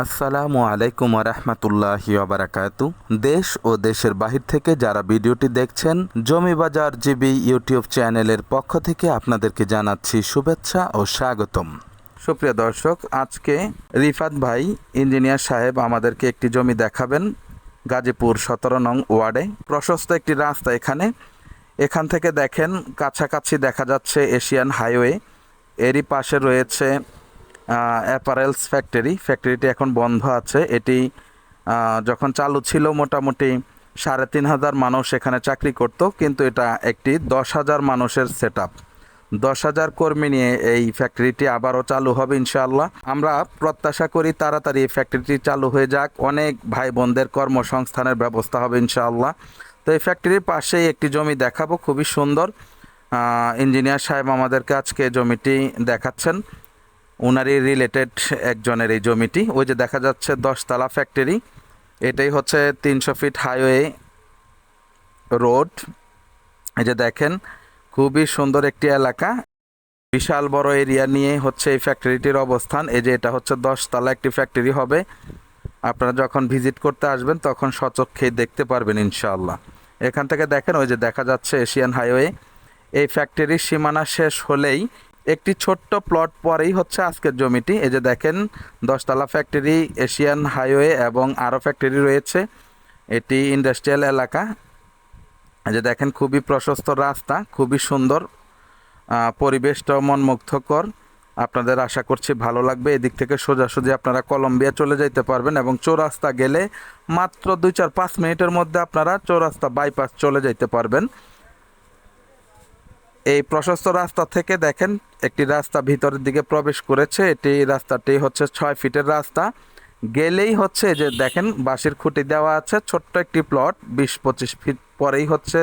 আসসালামু আলাইকুম রহমতুল্লাহি বারাকাতু। দেশ ও দেশের বাহির থেকে যারা ভিডিওটি দেখছেন জমি বাজার জিবি ইউটিউব চ্যানেলের পক্ষ থেকে আপনাদেরকে জানাচ্ছি শুভেচ্ছা ও স্বাগতম। সুপ্রিয় দর্শক, আজকে রিফাত ভাই, ইঞ্জিনিয়ার সাহেব আমাদেরকে একটি জমি দেখাবেন গাজীপুর সতেরো নং ওয়ার্ডে। প্রশস্ত একটি রাস্তা এখানে। এখান থেকে দেখেন, কাছাকাছি দেখা যাচ্ছে এশিয়ান হাইওয়ে। এরই পাশে রয়েছে অ্যাপারেলস ফ্যাক্টরি ফ্যাক্টরিটি এখন বন্ধ আছে। এটি যখন চালু ছিল মোটামুটি সাড়ে তিন হাজার মানুষ এখানে চাকরি করত, কিন্তু এটা একটি দশ হাজার মানুষের সেট আপ দশ হাজার কর্মী নিয়ে এই ফ্যাক্টরিটি আবারও চালু হবে ইনশাআল্লাহ। আমরা প্রত্যাশা করি তাড়াতাড়ি ফ্যাক্টরিটি চালু হয়ে যাক। অনেক ভাই বোনদের কর্মসংস্থানের ব্যবস্থা হবে ইনশাআল্লাহ। তো এই ফ্যাক্টরির পাশেই একটি জমি দেখাবো, খুবই সুন্দর। ইঞ্জিনিয়ার সাহেব আমাদেরকে আজকে জমিটি দেখাচ্ছেন। ওনারই রিলেটেড একজনের এই জমিটি। ওই যে দেখা যাচ্ছে দশতলা ফ্যাক্টরি এটাই হচ্ছে তিনশো ফিট হাইওয়ে রোড এই যে দেখেন, খুবই সুন্দর একটি এলাকা। বিশাল বড় এরিয়া নিয়ে হচ্ছে এই ফ্যাক্টরিটির অবস্থান। এই যে এটা হচ্ছে দশতলা একটি ফ্যাক্টরি হবে। আপনারা যখন ভিজিট করতে আসবেন, তখন সচক্ষে দেখতে পারবেন ইনশাআল্লাহ। এখান থেকে দেখেন, ওই যে দেখা যাচ্ছে এশিয়ান হাইওয়ে এই ফ্যাক্টরির সীমানা শেষ হলেই একটি ছোট্ট প্লট পরেই হচ্ছে আজকের জমিটি। এই যে দেখেন, দশতলা ফ্যাক্টরি এশিয়ান হাইওয়ে এবং আরও ফ্যাক্টরি রয়েছে। এটি ইন্ডাস্ট্রিয়াল এলাকা। এই যে দেখেন, খুবই প্রশস্ত রাস্তা, খুবই সুন্দর। পরিবেশটাও মনমুগ্ধকর। আপনাদের আশা করছি ভালো লাগবে। এদিক থেকে সোজাসুজি আপনারা কলম্বিয়া চলে যাইতে পারবেন এবং চৌরাস্তা গেলে মাত্র দুই চার পাঁচ মিনিটের মধ্যে আপনারা চৌরাস্তা বাইপাস চলে যাইতে পারবেন। এই প্রশস্ত রাস্তা থেকে দেখেন, একটি রাস্তা ভিতরের দিকে প্রবেশ করেছে। এটি রাস্তাটি হচ্ছে ছয় ফিটের রাস্তা। গেলেই হচ্ছে যে দেখেন, বাঁশের খুঁটি দেওয়া আছে, ছোট্ট একটি প্লট, বিশ পঁচিশ ফিট পরেই হচ্ছে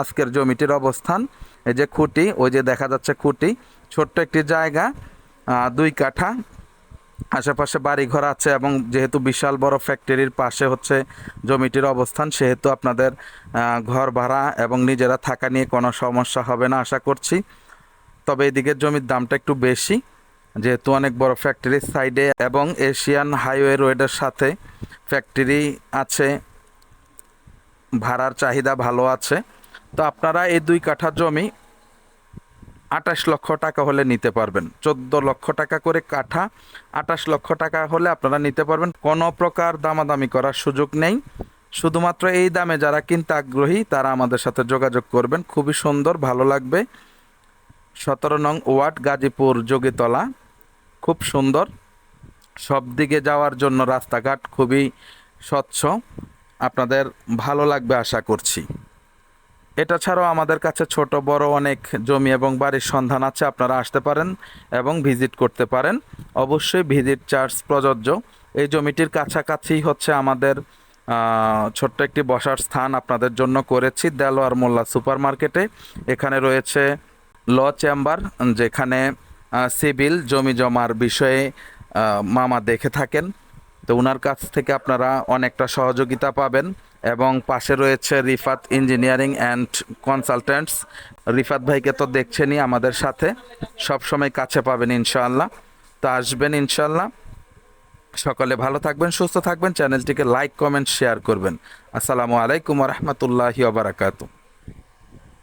আজকের জমিটির অবস্থান। এই যে খুঁটি, ওই যে দেখা যাচ্ছে খুঁটি, ছোট্ট একটি জায়গা দুই কাঠা। আশেপাশে বাড়িঘর আছে এবং যেহেতু বিশাল বড় ফ্যাক্টরির পাশে হচ্ছে জমিটির অবস্থান, সেহেতু আপনাদের ঘর ভাড়া এবং নিজেরা থাকা নিয়ে কোনো সমস্যা হবে না আশা করছি। তবে এদিকের জমির দামটা একটু বেশি, যেহেতু অনেক বড় ফ্যাক্টরির সাইডে এবং এশিয়ান হাইওয়ে রোডের সাথে ফ্যাক্টরি আছে, ভাড়ার চাহিদা ভালো আছে। তো আপনারা এই দুই কাঠা জমি আঠাশ লক্ষ টাকা হলে নিতে পারবেন। চোদ্দ লক্ষ টাকা করে কাঠা, আঠাশ লক্ষ টাকা হলে আপনারা নিতে পারবেন। কোনো প্রকার দামাদামি করার সুযোগ নেই। শুধুমাত্র এই দামে যারা কিনতে আগ্রহী, তারা আমাদের সাথে যোগাযোগ করবেন। খুবই সুন্দর, ভালো লাগবে। সতেরো নং ওয়ার্ড, গাজীপুর, যোগীতলা। খুব সুন্দর। সব দিকে যাওয়ার জন্য রাস্তাঘাট খুবই স্বচ্ছ। আপনাদের ভালো লাগবে আশা করছি। এটা ছাড়াও আমাদের কাছে ছোট, বড় অনেক জমি এবং বাড়ির সন্ধান আছে, আপনারা আসতে পারেন এবং ভিজিট করতে পারেন। অবশ্যই ভিজিট চার্জ প্রযোজ্য। এই জমিটির কাছাকাছি হচ্ছে আমাদের ছোট্ট একটি বসার স্থান আপনাদের জন্য করেছি, দেলোয়ার মোল্লা সুপার মার্কেটে এখানে রয়েছে ল চেম্বার, যেখানে সিভিল জমি জমার বিষয়ে মামা দেখে থাকেন। তো ওনার কাছ থেকে আপনারা অনেকটা সহযোগিতা পাবেন। এবং পাশে রয়েছে Rifat engineering and consultants. Rifat ভাইকে তো দেখছেনই আমাদের সাথে। সবসময় কাছে পাবেন ইনশাআল্লাহ। তো আসবেন ইনশাআল্লাহ। সকলে ভালো থাকবেন, সুস্থ থাকবেন। চ্যানেলটিকে লাইক, কমেন্ট, শেয়ার করবেন। আসসালামু আলাইকুম রহমতুল্লাহি ওবরাকাতু